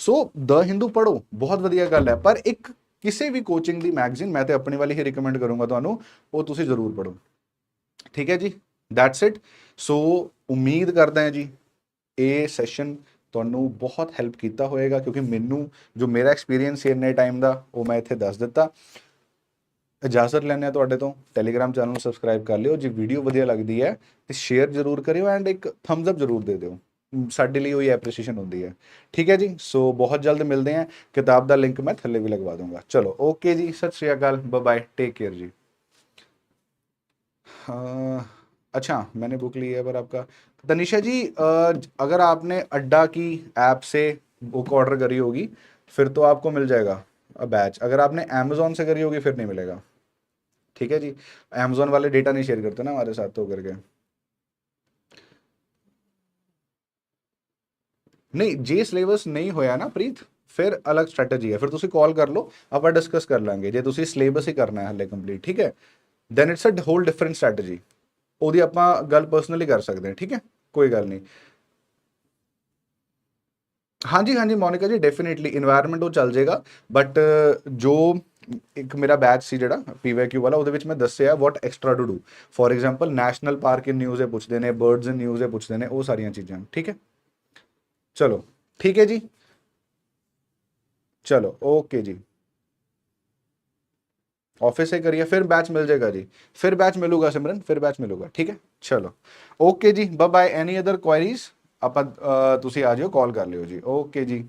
ਸੋ ਦ ਹਿੰਦੂ ਪੜੋ ਬਹੁਤ ਵਧੀਆ ਗੱਲ ਹੈ। ਪਰ ਇੱਕ ਕਿਸੇ ਵੀ ਕੋਚਿੰਗ ਦੀ ਮੈਗਜ਼ੀਨ ਮੈਂ ਤੇ ਆਪਣੇ ਵਾਲੀ ਹੀ ਰეკਮੈਂਡ ਕਰੂੰਗਾ ਤੁਹਾਨੂੰ, ਉਹ ਤੁਸੀਂ ਜ਼ਰੂਰ ਪੜੋ ਠੀਕ ਹੈ ਜੀ? ਦੈਟਸ ਇਟ ਸੋ ਉਮੀਦ ਕਰਦਾ ਹਾਂ ਜੀ, ਇਹ ਸੈਸ਼ਨ ਤੁਹਾਨੂੰ ਬਹੁਤ ਹੈਲਪ ਕੀਤਾ ਹੋਏਗਾ, ਕਿਉਂਕਿ ਮੈਨੂੰ ਜੋ ਮੇਰਾ ਐਕਸਪੀਰੀਅੰਸ ਹੈ ਇੰਨੇ ਟਾਈਮ ਦਾ, ਉਹ ਮੈਂ ਇੱਥੇ ਦੱਸ ਦਿੱਤਾ। ਇਜਾਜ਼ਤ ਲੈਣੇ ਆ ਤੁਹਾਡੇ ਤੋਂ। ਟੈਲੀਗ੍ਰਾਮ ਚੈਨਲ ਨੂੰ ਸਬਸਕ੍ਰਾਈਬ ਕਰ ਲਿਓ। ਜੇ ਵੀਡੀਓ ਵਧੀਆ ਲੱਗਦੀ ਹੈ, ਤੇ ਸ਼ੇਅਰ ਜ਼ਰੂਰ ਕਰਿਓ ਐਂਡ ਇੱਕ ਥੰਬਸ ਅਪ ਜ਼ਰੂਰ ਦੇ ਦਿਓ। ਸਾਡੇ ਲਈ ਉਹ ਹੀ ਐਪਰੀਸ਼ੀਏਸ਼ਨ ਹੁੰਦੀ ਹੈ। ਠੀਕ ਹੈ ਜੀ? ਸੋ ਬਹੁਤ ਜਲਦ ਮਿਲਦੇ ਆ ਕਿਤਾਬ ਦਾ ਲਿੰਕ ਮੈਂ ਥੱਲੇ ਵੀ ਲਗਵਾ ਦੂੰਗਾ। ਚਲੋ ਓਕੇ ਜੀ। ਸਤਿ ਸ਼੍ਰੀ ਅਕਾਲ। ਬਾਏ ਬਾਏ ਟੇਕ ਕੇਅਰ ਜੀ। ਹਾਂ अच्छा मैंने बुक ली है पर आपका तनिषा जी अ, अगर आपने अड्डा की ऐप से बुक ऑर्डर करी होगी फिर तो आपको मिल जाएगा बैच अगर आपने अमेजोन से करी होगी फिर नहीं मिलेगा ठीक है जी अमेजोन वाले डेटा नहीं शेयर करते ना हमारे साथ तो करके ਨਹੀਂ ਜੇ ਸਿਲੇਬਸ ਨਹੀਂ ਹੋਇਆ ਨਾ ਪ੍ਰੀਤ ਫਿਰ ਅਲੱਗ ਸਟ੍ਰੈਟਜੀ ਹੈ ਫਿਰ ਤੁਸੀਂ ਕਾਲ ਕਰ ਲਓ ਆਪਾਂ ਡਿਸਕਸ ਕਰ ਲਾਂਗੇ ਜੇ ਤੁਸੀਂ ਸਿਲੇਬਸ ਹੀ ਕਰਨਾ ਹੈ ਹਲੇ ਕੰਪਲੀਟ ਠੀਕ ਹੈ then it's a whole different strategy ਉਹਦੀ ਆਪਾਂ ਗੱਲ ਪਰਸਨਲੀ ਕਰ ਸਕਦੇ ਹਾਂ, ਠੀਕ ਹੈ? ਕੋਈ ਗੱਲ ਨਹੀਂ। ਹਾਂਜੀ ਹਾਂਜੀ ਮੋਨਿਕਾ ਜੀ ਡੈਫੀਨਿਟਲੀ এনवायरमेंट ਉਹ ਚੱਲ ਜਾਏਗਾ ਬਟ ਜੋ ਇੱਕ ਮੇਰਾ ਬੈਚ ਸੀ ਜਿਹੜਾ ਪੀਵੀਕਿਊ ਵਾਲਾ, ਉਹਦੇ ਵਿੱਚ ਮੈਂ ਦੱਸਿਆ what extra to do for example national park in news ਇਹ ਪੁੱਛਦੇ ਨੇ ਬਰਡਸ ਇਨ ਨਿਊਜ਼ ਇਹ ਪੁੱਛਦੇ ਨੇ, ਉਹ ਸਾਰੀਆਂ ਚੀਜ਼ਾਂ, ਠੀਕ ਹੈ? ਚਲੋ, ਠੀਕ ਹੈ ਜੀ? ਚਲੋ ਓਕੇ ਜੀ। ऑफिस से करिए फिर बैच मिल जाएगा जी फिर बैच मिलूगा सिमरन फिर बैच मिलूगा ठीक है चलो ਓਕੇ ਜੀ bye bye any other queries ਆਪਾਂ ਅਹ, ਤੁਸੀਂ ਆ ਜਿਓ ਕਾਲ ਕਰ ਲਿਓ ਜੀ ਓਕੇ ਜੀ